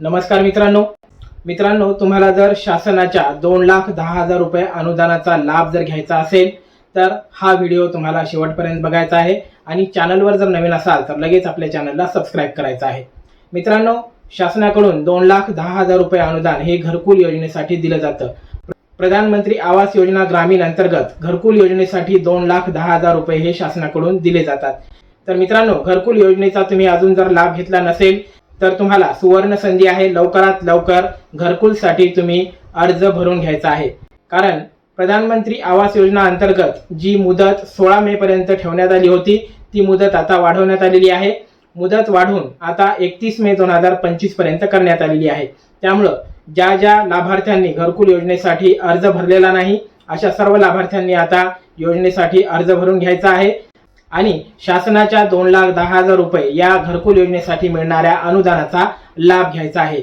नमस्कार मित्रांनो. मित्रांनो तुम्हाला जर शासनाच्या दोन लाख दहा हजार रुपये अनुदानाचा लाभ जर घ्यायचा असेल तर हा व्हिडिओ तुम्हाला शेवटपर्यंत बघायचा आहे. आणि चॅनलवर जर नवीन असाल तर लगेच आपल्या चॅनलला सबस्क्राईब करायचं आहे. मित्रांनो शासनाकडून दोन लाख दहा हजार रुपये अनुदान हे घरकुल योजनेसाठी दिलं जातं. प्रधानमंत्री आवास योजना ग्रामीण अंतर्गत घरकुल योजनेसाठी दोन लाख दहा हजार रुपये हे शासनाकडून दिले जातात. तर मित्रांनो घरकुल योजनेचा तुम्ही अजून जर लाभ घेतला नसेल तर तुम्हाला सुवर्ण संधी आहे. लवकरात लवकर घरकुलसाठी तुम्ही अर्ज भरून घ्यायचा आहे. कारण प्रधानमंत्री आवास योजना अंतर्गत जी मुदत सोळा मे पर्यंत ठेवण्यात आली होती ती मुदत आता वाढवण्यात आलेली आहे. मुदत वाढून आता एकतीस मे दोन हजार पंचवीसपर्यंत करण्यात आलेली आहे. त्यामुळं ज्या ज्या लाभार्थ्यांनी घरकुल योजनेसाठी अर्ज भरलेला नाही अशा सर्व लाभार्थ्यांनी आता योजनेसाठी अर्ज भरून घ्यायचा आहे. आणि शासनाच्या दोन लाख दहा हजार रुपये या घरकुल योजनेसाठी मिळणाऱ्या अनुदानाचा लाभ घ्यायचा आहे.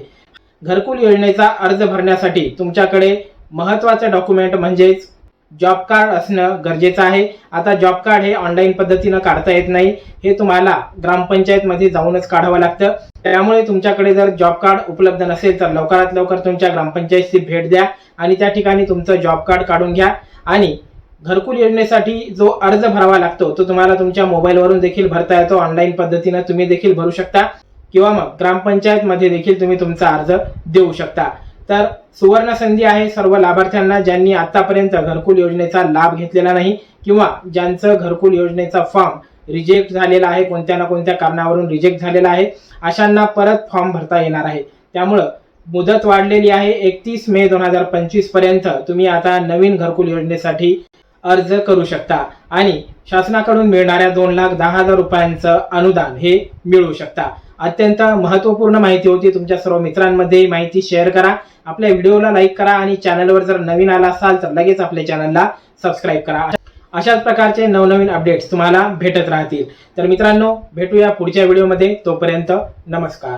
घरकुल योजनेचा अर्ज भरण्यासाठी तुमच्याकडे महत्वाचं डॉक्युमेंट म्हणजेच जॉब कार्ड असणं गरजेचं आहे. आता जॉब कार्ड हे ऑनलाईन पद्धतीनं काढता येत नाही. हे तुम्हाला ग्रामपंचायतमध्ये जाऊनच काढावं लागतं. त्यामुळे तुमच्याकडे जर जॉब कार्ड उपलब्ध नसेल तर लवकरात लवकर तुमच्या ग्रामपंचायतची भेट द्या आणि त्या ठिकाणी तुमचं जॉब कार्ड काढून घ्या. आणि घरकुल योजनेसाठी जो अर्ज भरावा लागतो तो तुम्हाला तुमच्या मोबाईलवरून देखील भरता येतो. ऑनलाईन पद्धतीनं तुम्ही देखील भरू शकता. किंवा मग ग्रामपंचायत मध्ये देखील तुम्ही तुमचा अर्ज देऊ शकता. तर सुवर्ण संधी आहे सर्व लाभार्थ्यांना ज्यांनी आतापर्यंत घरकुल योजनेचा लाभ घेतलेला नाही किंवा ज्यांचं घरकुल योजनेचा फॉर्म रिजेक्ट झालेला आहे कोणत्या ना कोणत्या कारणावरून रिजेक्ट झालेला आहे अशांना परत फॉर्म भरता येणार आहे. त्यामुळं मुदत वाढलेली आहे. एकतीस मे दोन हजार पंचवीसपर्यंत तुम्ही आता नवीन घरकुल योजनेसाठी अर्ज करू शकता. आणि शासनाकडून मिळणाऱ्या दोन लाख दहा हजार रुपयांचं अनुदान हे मिळू शकता. अत्यंत महत्त्वपूर्ण माहिती होती. तुमच्या सर्व मित्रांमध्ये माहिती शेअर करा. आपल्या व्हिडिओला लाईक करा आणि चॅनलवर जर नवीन आला असाल तर लगेच आपल्या चॅनलला सबस्क्राईब करा. अशाच प्रकारचे नवनवीन अपडेट्स तुम्हाला भेटत राहतील. तर मित्रांनो भेटूया पुढच्या व्हिडिओमध्ये. तोपर्यंत नमस्कार.